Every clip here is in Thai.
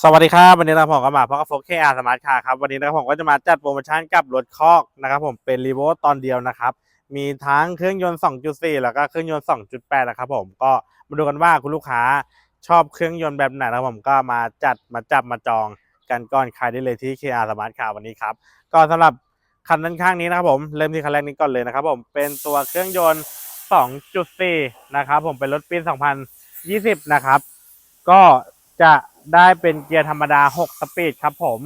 สวัสดีครับวันนี้เราผมก็มาพบกับโฟกเคอาร์สมาร์ทคาร์ครับวันนี้นะผมก็จะมาจัดโปรโมชั่นกับรถคอกนะครับผมเป็นรีโวตอนเดียวนะครับมีทั้งเครื่องยนต์ 2.4 แล้วก็เครื่องยนต์ 2.8 นะครับผมก็มาดูกันว่าคุณลูกค้าชอบเครื่องยนต์แบบไหนนะครับผมก็มาจัดมาจับมาจองกันก่อนใครได้เลยที่ KR Smart Car วันนี้ครับก็สำหรับคันด้านข้างนี้นะครับผมเริ่มที่คันแรกนี้ก่อนเลยนะครับผมเป็นตัวเครื่องยนต์ 2.4 นะครับผมเป็นรถปี 2020 นะครับก็จะ ได้เป็นเกียร์ธรรมดา 6 สปีดครับผม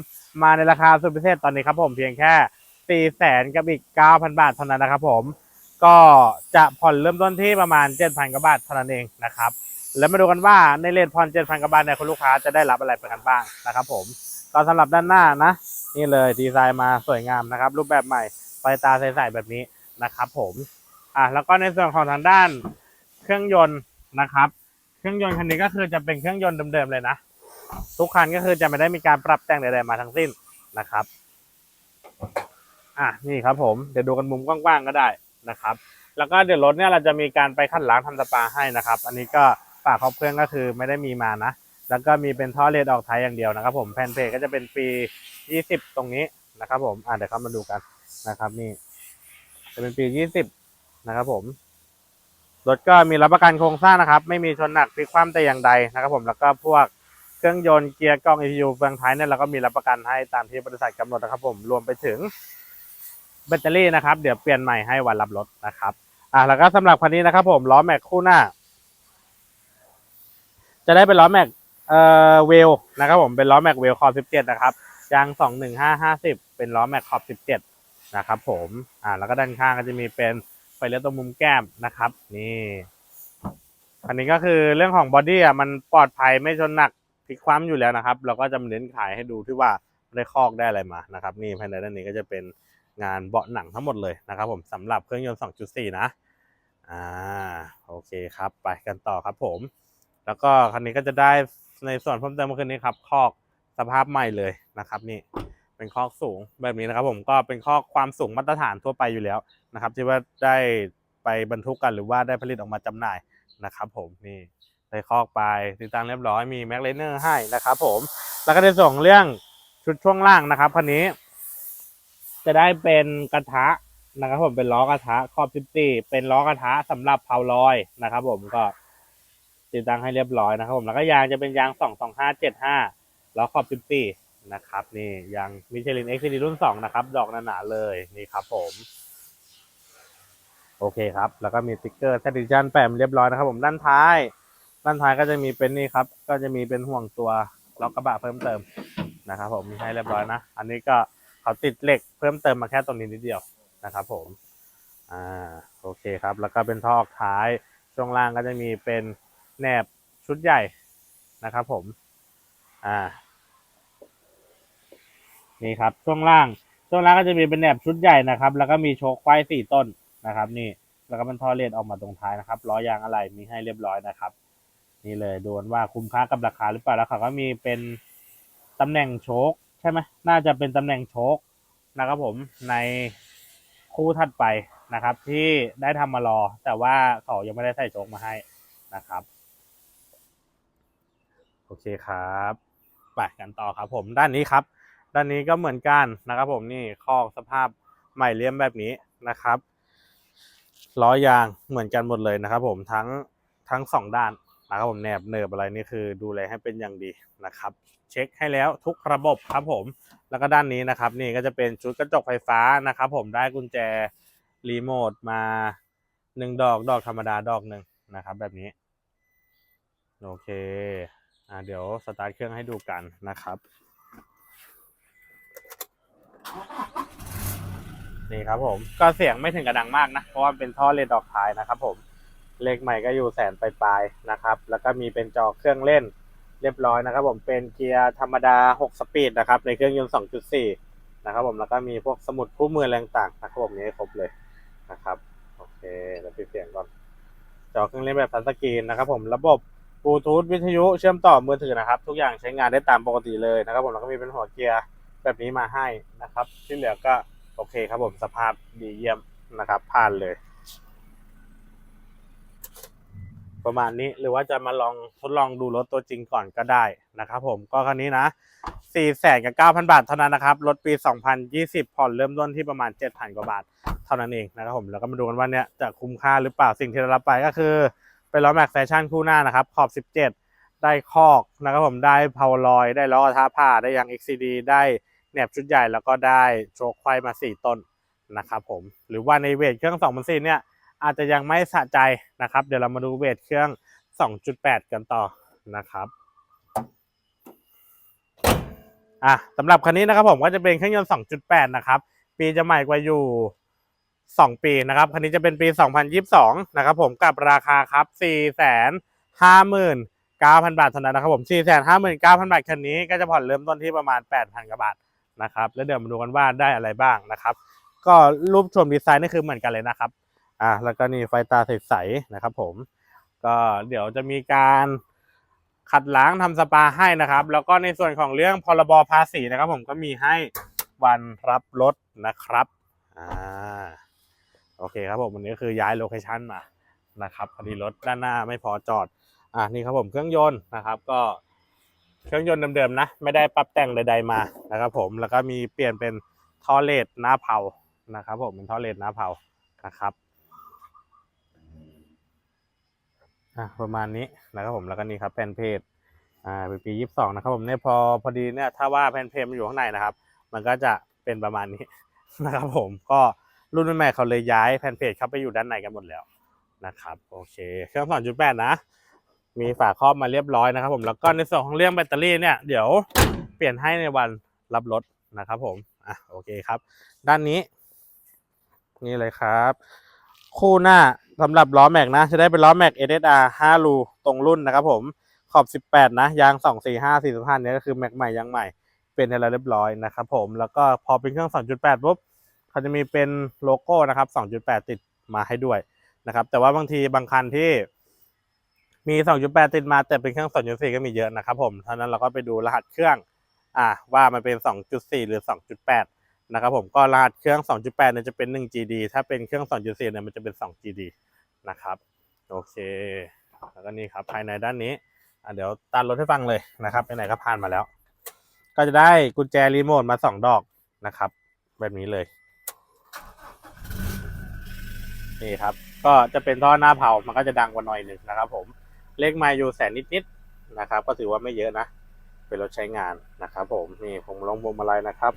มาในราคาสุดพิเศษตอนนี้ครับผมเพียงแค่ 4 แสนกับอีก 9,000 บาทเท่านั้นนะครับผม ก็จะผ่อนเริ่มต้นที่ประมาณ 7,000 กว่าบาทเท่านั้นเองนะครับ แล้วมาดูกันว่าในเลทผ่อน 7,000 กว่าบาทเนี่ยคุณลูกค้าจะได้รับอะไรไปกันบ้างนะครับผมก็สำหรับด้านหน้านะ นี่เลยดีไซน์มาสวยงามนะครับ รูปแบบใหม่ไฟตาใสๆแบบนี้นะครับผมอะแล้วก็ในส่วนของทางด้านเครื่องยนต์นะครับ เครื่องยนต์คันนี้ก็คือจะเป็นเครื่องยนต์เดิมๆเลยนะ ทุกคันก็คือจะไม่ได้มีการปรับแต่งใดๆมาทั้งสิ้นนะครับ อะนี่ครับ ผมเดี๋ยวดูกันมุมกว้างๆก็ได้นะครับ แล้วก็เดี๋ยวรถเนี่ยเราจะมีการไปขัดล้างทำสปาให้นะครับ อันนี้ก็ฝาครอบเครื่องก็คือไม่ได้มีมานะแล้วก็มีเป็นท่อเลดออกไทยอย่างเดียวนะครับ ผมแผ่นเพลก็จะเป็นปี 20 ตรงนี้นะครับ ผมอะเดี๋ยวเข้ามาดูกันนะครับ นี่ จะเป็นปี 20 นะครับ ผมรถก็มีรับประกันโครงสร้างนะครับ ไม่มีชนหนักพลิกคว่ำแต่อย่างใดนะครับ ผมแล้วก็พวก รื่องยนต์เกียร์กล้อง ECU เฟืองท้ายเนี่ยเราก็มีรับประกันให้ตามที่บริษัทกำหนดนะครับ ผมรวมไปถึงแบตเตอรี่นะครับเดี๋ยวเปลี่ยนใหม่ให้วันรับรถนะครับอะแล้วก็สำหรับคันนี้นะครับ ผมล้อแม็กคู่หน้า จะได้เป็นล้อแม็กเอ่อเวลนะครับผมเป็นล้อแม็กเวลขอบ17นะครับยาง21550เป็นล้อแม็กขอบ17นะครับ ผมอ่าแล้วก็ด้านข้างก็จะมีเป็นไฟเลี้ยวตรงมุมแก้มนะครับ นี่อันนี้ก็คือเรื่องของบอดี้อะมันปลอดภัยไม่ชนหนัก พลิกคว่ำอยู่แล้วนะครับ เราก็จะมาเน้นขายให้ดูที่ว่าได้คอกได้อะไรมานะครับ นี่ภายในด้านนี้ก็จะเป็นงานเบาะหนังทั้งหมดเลยนะครับผมสำหรับเครื่องยนต์ 2.4 นะอ่าโอเคครับ ไปกันต่อครับผม แล้วก็คันนี้ก็จะได้ในส่วนเพิ่มเติมก็คือนี้ครับคอกสภาพใหม่เลยนะครับ นี่เป็นคอกสูงแบบนี้นะครับ ผมก็เป็นคอกความสูงมาตรฐานทั่วไปอยู่แล้วนะครับ ที่ว่าได้ไปบรรทุกกันหรือว่าได้ผลิตออกมาจำหน่ายนะครับ ผมนี่ ได้คอกไปติดตั้งเรียบร้อยมีแม็กเลนเนอร์ให้นะครับผม แล้วก็ในส่งเรื่องชุดช่วงล่างนะครับคันนี้ จะได้เป็นกระทะนะครับผมเป็นล้อกระทะขอบ14เป็นล้อกระทะสำหรับเผาลอยนะครับ ผมก็ติดตั้งให้เรียบร้อยนะครับ ผมแล้วก็ยางจะเป็นยาง22575ล้อขอบ14นะครับ นี่ยางมิชลิน X Series รุ่น2นะครับ ดอกหนาๆเลยนี่ครับ ผม โอเคครับ แล้วก็มีสติ๊กเกอร์แซดิชันแปมเรียบร้อยนะครับ ผมด้านท้าย ด้านท้ายก็จะมีเป็นนี่ครับ ก็จะมีเป็นห่วงตัวล็อกกระบะเพิ่มเติมนะครับ ผมมีให้เรียบร้อยนะ อันนี้ก็เขาติดเหล็กเพิ่มเติมมาแค่ตรงนี้นิดเดียวนะครับ ผมอ่าโอเคครับ แล้วก็เป็นท่อออกท้ายช่วงล่างก็จะมีเป็นแหนบชุดใหญ่นะครับ ผมอ่านี่ครับช่วงล่างช่วงล่างก็จะมีเป็นแหนบชุดใหญ่นะครับ แล้วก็มีโชคไฟสี่ต้นนะครับ นี่แล้วก็เป็นท่อเลดออกมาตรงท้ายนะครับล้อยางอะไรมีให้เรียบร้อยนะครับ นี่เลยโดนว่าคุ้มค่ากับราคาหรือเปล่าแล้วเขาก็มีเป็นตำแหน่งโชคใช่ไหมน่าจะเป็นตำแหน่งโชคนะครับผมในคู่ถัดไปนะครับ ที่ได้ทำมารอ แต่ว่าเขายังไม่ได้ใส่โชคมาให้นะครับ โอเคครับไปกันต่อครับผมด้านนี้ครับ ด้านนี้ก็เหมือนกันนะครับผมนี่คอกสภาพใหม่เลี่ยมแบบนี้นะครับล้อยางเหมือนกันหมดเลยนะครับผมทั้งทั้งสองด้าน นะครับผมแนบเนิบอะไรนี่คือดูแลให้เป็นอย่างดีนะครับ เช็คให้แล้วทุกระบบครับผมแล้วก็ด้านนี้นะครับ นี่ก็จะเป็นชุดกระจกไฟฟ้านะครับผมได้กุญแจรีโมทมาหนึ่งดอกดอกธรรมดาดอกหนึ่งนะครับ แบบนี้ โอเคอ่าเดี๋ยวสตาร์ทเครื่องให้ดูกันนะครับนี่ครับผมก็เสียงไม่ถึงกระดังมากนะ เพราะว่าเป็นท่อเลนดอกท้ายนะครับผม เลขใหม่ก็อยู่แสนปลายๆนะครับ แล้วก็มีเป็นจอเครื่องเล่นเรียบร้อยนะครับ ผมเป็นเกียร์ธรรมดา 6 สปีดนะครับ ในเครื่องยนต์ 2.4 นะครับ ผมแล้วก็มีพวกสมุดคู่มืออะไรต่างนะครับผมนี้ให้ครบเลยนะครับโอเคแล้วปิดเสียงก่อนจอเครื่องเล่นแบบทัชสกรีนนะครับผมระบบบลูทูธวิทยุเชื่อมต่อมือถือนะครับ ทุกอย่างใช้งานได้ตามปกติเลยนะครับ ผมแล้วก็มีเป็นหัวเกียร์แบบนี้มาให้นะครับ ที่เหลือก็โอเคครับผมสภาพดีเยี่ยมนะครับผ่านเลย โประมาณนี้หรือว่าจะมาลองทดลองดูรถตัวจริงก่อนก็ได้นะครับผมก็คันนี้นะ4แสนกับ9,000 บาทเท่านั้นนะครับรถปี 2020 ผ่อนเริ่มต้นที่ประมาณ 7,000 กว่าบาทเท่านั้นเองนะครับผมแล้วก็มาดูกันว่าเนี่ยจะคุ้มค่าหรือเปล่าสิ่งที่เรารับไปก็คือ เป็นล้อแม็กแฟชั่นคู่หน้านะครับขอบ 17 ได้คอกนะครับผมได้พาวลอยได้ล้อกระทะผ้าได้ยาง XCD ได้แหนบชุดใหญ่แล้วก็ได้โชคไฟมา 4 ต้นนะครับผมหรือว่าในเวทเครื่อง2 0 0เนี่ย อาจจะยังไม่สะใจนะครับ เดี๋ยวเรามาดูเวทเครื่อง 2.8 กันต่อนะครับอะสำหรับคันนี้นะครับผมก็จะเป็นเครื่องยนต์ 2.8 นะครับ ปีจะใหม่กว่าอยู่ 2 ปีนะครับคันนี้จะเป็นปี 2022 นะครับผมกับราคาครับ 4 5 9 0 0 0 บาทเท่านั้นนะครับผม 4 5 9 0 0 0 บาทคันนี้ก็จะผ่อนเริ่มต้นที่ประมาณ 8,000กว่าบาทนะครับ แล้วเดี๋ยวมาดูกันว่าได้อะไรบ้างนะครับ ก็รูปชมดีไซน์นี่คือเหมือนกันเลยนะครับ อ่าแล้วก็นี่ไฟตาใสๆนะครับ ผม ก็เดี๋ยวจะมีการขัดล้างทำสปาให้นะครับ แล้วก็ในส่วนของเรื่องพรบภาษีนะครับ ผมก็มีให้วันรับรถนะครับอ่าโอเคครับผมวันนี้คือย้ายโลเคชันมานะครับพอดีรถด้านหน้าไม่พอจอดอ่านี่ครับผมเครื่องยนต์นะครับ ก็เครื่องยนต์เดิมๆนะ ไม่ได้ปรับแต่งใดๆมานะครับ ผมแล้วก็มีเปลี่ยนเป็นท่อเลดหน้าเผานะครับ ผมเป็นท่อเลดหน้าเผานะครับ อะประมาณนี้นะครับผมแล้วก็นี่ครับแผ่นเพจอ่าเป็นปียี่สิบสองนะครับผมเนี่ยพอพอดีเนี่ยถ้าว่าแผ่นเพจมันอยู่ข้างในนะครับ มันก็จะเป็นประมาณนี้นะครับผมก็รุ่นใหม่เขาเลยย้ายแผ่นเพจเข้าไปอยู่ด้านในกันหมดแล้วนะครับโอเคเครื่องสองจุดแปดนะ มีฝาครอบมาเรียบร้อยนะครับ ผมแล้วก็ในส่วนของเรื่องแบตเตอรี่เนี่ยเดี๋ยวเปลี่ยนให้ในวันรับรถนะครับผมอะโอเคครับ ด้านนี้ นี่เลยครับ คู่หน้าสำหรับล้อแม็กนะ จะได้เป็นล้อแม็ก SSR 5รูตรงรุ่นนะครับผมขอบ 18 นะยาง 245 45เนี่ยก็คือแม็กใหม่ยางใหม่เป็นให้เรเรียบร้อยนะครับผมแล้วก็พอเป็นเครื่อง 2.8ปุ๊บเขาจะมีเป็นโลโก้นะครับ 2.8 ติดมาให้ด้วยนะครับ แต่ว่าบางทีบางคันที่มี 2.8 ติดมาแต่เป็นเครื่อง 2.4 ก็มีเยอะนะครับผมเท่านั้นเราก็ไปดูรหัสเครื่องอ่าว่ามันเป็น 2.4 หรือ 2.8 นะครับผมก็รหัสเครื่อง 2.8เนี่ยจะเป็น 1GD ถ้าเป็นเครื่อง 2.4เนี่ยมันจะเป็น 2GD นะครับโอเค แล้วก็นี่ครับภายในด้านนี้เดี๋ยวตัดรถให้ฟังเลยนะครับไปไหนก็ผ่านมาแล้ว ก็จะได้กุญแจรีโมทมา 2 ดอกนะครับ แบบนี้เลย นี่ครับ ก็จะเป็นท่อหน้าเผามันก็จะดังกว่าหน่อยหนึ่งนะครับ ผมเลขไมล์อยู่แสนนิดๆนะครับ ก็ถือว่าไม่เยอะนะเป็นรถใช้งานนะครับ ผมนี่ผมลงบวงมาลัยนะครับ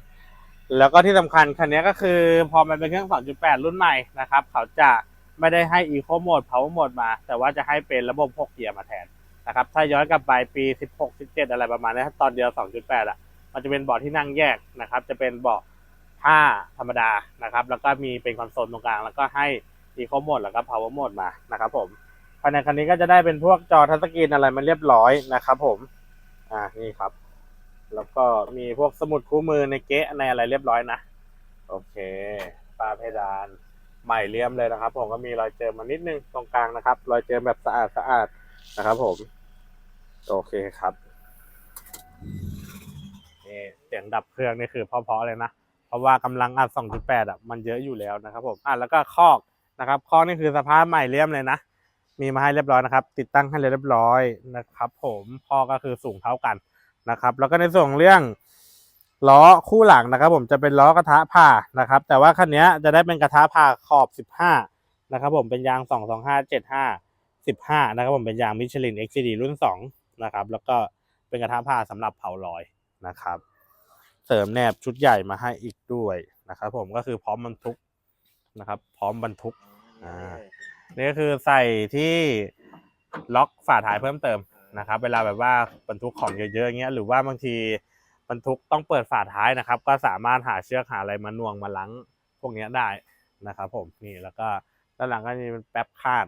แล้วก็ที่สำคัญคันนี้ก็คือพอมันเป็นเครื่อง 2.8 รุ่นใหม่นะครับ เขาจะไม่ได้ให้ Eco Mode Power Mode มา แต่ว่าจะให้เป็นระบบ 6 เกียร์มาแทนนะครับ ถ้าย้อนกลับไปปี 16 17 อะไรประมาณนี้ตอนเดียว 2.8 อะ มันจะเป็นเบาะที่นั่งแยกนะครับ จะเป็นเบาะผ้าธรรมดานะครับ แล้วก็มีเป็นคอนโซลตรงกลาง แล้วก็ให้ Eco Mode แล้วก็ Power Mode มานะครับผมภายในคันนี้ก็จะได้เป็นพวกจอทัชสกรีนอะไรมันเรียบร้อยนะครับผม อ่า นี่ครับ แล้วก็มีพวกสมุดคู่มือในเก๊ะในอะไรเรียบร้อยนะ โอเคฝ้าเพดาน ใหม่เลี่ยมเลยนะครับ ผมก็มีรอยเจิมมานิดนึงตรงกลางนะครับ รอยเจิมแบบสะอาดสะอาดนะครับ ผม โอเคครับนี่เสียงดับเครื่องนี่คือเพาะๆเลยนะ เพราะว่ากำลังอัด 2.8 อะ มันเยอะอยู่แล้วนะครับผม อะแล้วก็คอกนะครับ คอกนี่คือสภาพใหม่เลี่ยมเลยนะ มีมาให้เรียบร้อยนะครับ ติดตั้งให้เรียบร้อยนะครับ ผมคอกก็คือสูงเท่ากัน นะครับ แล้วก็ในส่วนเรื่องล้อคู่หลังนะครับผมจะเป็นล้อกระทะผ่านะครับ แต่ว่าคันนี้จะได้เป็นกระทะผ่าขอบ 15 นะครับผมเป็นยาง 225 75 15 นะครับผมเป็นยางมิชลิน XCD รุ่น 2 นะครับ แล้วก็เป็นกระทะผ่าสำหรับเผาลอยนะครับ เสริมแนบชุดใหญ่มาให้อีกด้วยนะครับผมก็คือพร้อมบรรทุกนะครับ พร้อมบรรทุกอ่านี่ก็คือใส่ที่ล็อกฝาท้ายเพิ่มเติม นะครับ เวลาแบบว่าบรรทุกของเยอะๆอย่างเงี้ยหรือว่าบางทีบรรทุกต้องเปิดฝาท้ายนะครับ ก็สามารถหาเชือกหาอะไรมาน่วงมาลังพวกนี้ได้นะครับ ผมนี่แล้วก็ด้านหลังก็จะเป็นแป๊บคาด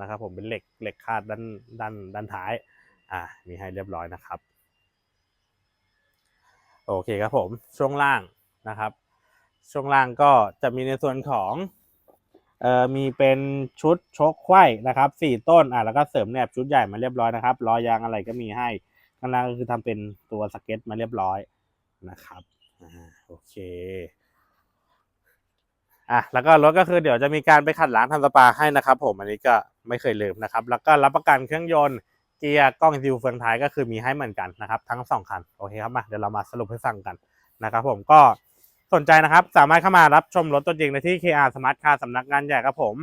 นะครับ ผมเป็นเหล็กเหล็กคาดด้านด้านด้านท้ายอ่ามีให้เรียบร้อยนะครับ โอเคครับผมช่วงล่างนะครับ ช่วงล่างก็จะมีในส่วนของ เอ่อมีเป็นชุดชกไขว้นะครับสี่ต้นอะแล้วก็เสริมแนบชุดใหญ่มาเรียบร้อยนะครับล้อยางอะไรก็มีให้ข้างล่างก็คือทำเป็นตัวสเก็ตมาเรียบร้อยนะครับอ่าโอเคอะแล้วก็รถก็คือเดี๋ยวจะมีการไปขัดล้างทำสปาให้นะครับ ผมอันนี้ก็ไม่เคยลืมนะครับ แล้วก็รับประกันเครื่องยนต์เกียร์กล้องซิวเฟืองท้ายก็คือมีให้เหมือนกันนะครับ ทั้งสองคันโอเคครับมาเดี๋ยวเรามาสรุปให้ฟังกันนะครับ ผมก็ สนใจนะครับ สามารถเข้ามารับชมรถตัวจริงได้ที่ KR Smart Car สำนักงานใหญ่ครับผม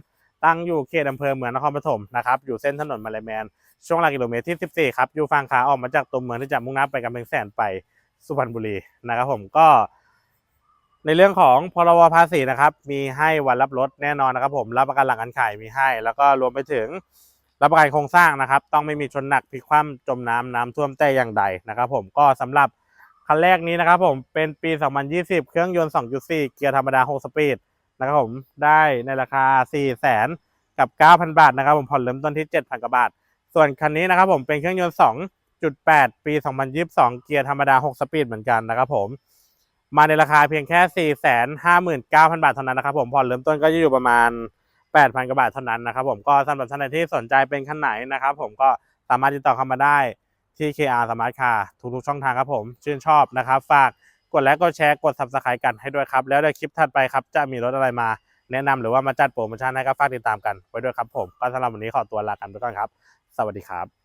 ตั้งอยู่เขตอำเภอเมืองนครปฐมนะครับ อยู่เส้นถนนมาลายแมน ช่วงหลักกิโลเมตรที่ 14 ครับ อยู่ฝั่งขาออกมาจากตัวเมืองที่จะมุ่งหน้าไปกำแพงแสนไปสุพรรณบุรีนะครับผมก็ ในเรื่องของพรบภาษีนะครับ มีให้วันรับรถแน่นอนนะครับ ผมรับประกันหลังการขายมีให้ แล้วก็รวมไปถึงรับประกันโครงสร้างนะครับ ต้องไม่มีชนหนักพลิกคว่ำจมน้ำน้ำท่วมแต่อย่างใดนะครับ ผมก็สำหรับ คันแรกนี้นะครับผมเป็นปี 2020 เครื่องยนต์ 2.4 เกียร์ธรรมดา 6 สปีดนะครับผมได้ในราคา 4 0 0 0 0 0กับ 9,000 บาทนะครับผมผ่อนเริ่มต้นที่ 7,000กว่าบาท ส่วนคันนี้นะครับผมเป็นเครื่องยนต์ 2.8 ปี 2022 เกียร์ธรรมดา 6 สปีดเหมือนกันนะครับผมมาในราคาเพียงแค่ 459,000 บาทเท่านั้นนะครับผมผ่อนเริ่มต้นก็จะอยู่ประมาณ 8,000กว่าบาทเท่านั้นนะครับผมก็สำหรับท่านใดที่สนใจเป็นคันไหนนะครับผมก็สามารถติดต่อเข้ามาได้ ที่ KR Smart Car ทุกๆช่องทางครับผม ชื่นชอบนะครับ ฝากกดไลค์กดแชร์กด Subscribe กันให้ด้วยครับ แล้วในคลิปถัดไปครับ จะมีรถอะไรมาแนะนำหรือว่ามาจัดโปรโมชั่นให้ก็ฝากติดตามกันไว้ด้วยครับผมก็สำหรับวันนี้ขอตัวลากันไปก่อนครับ สวัสดีครับ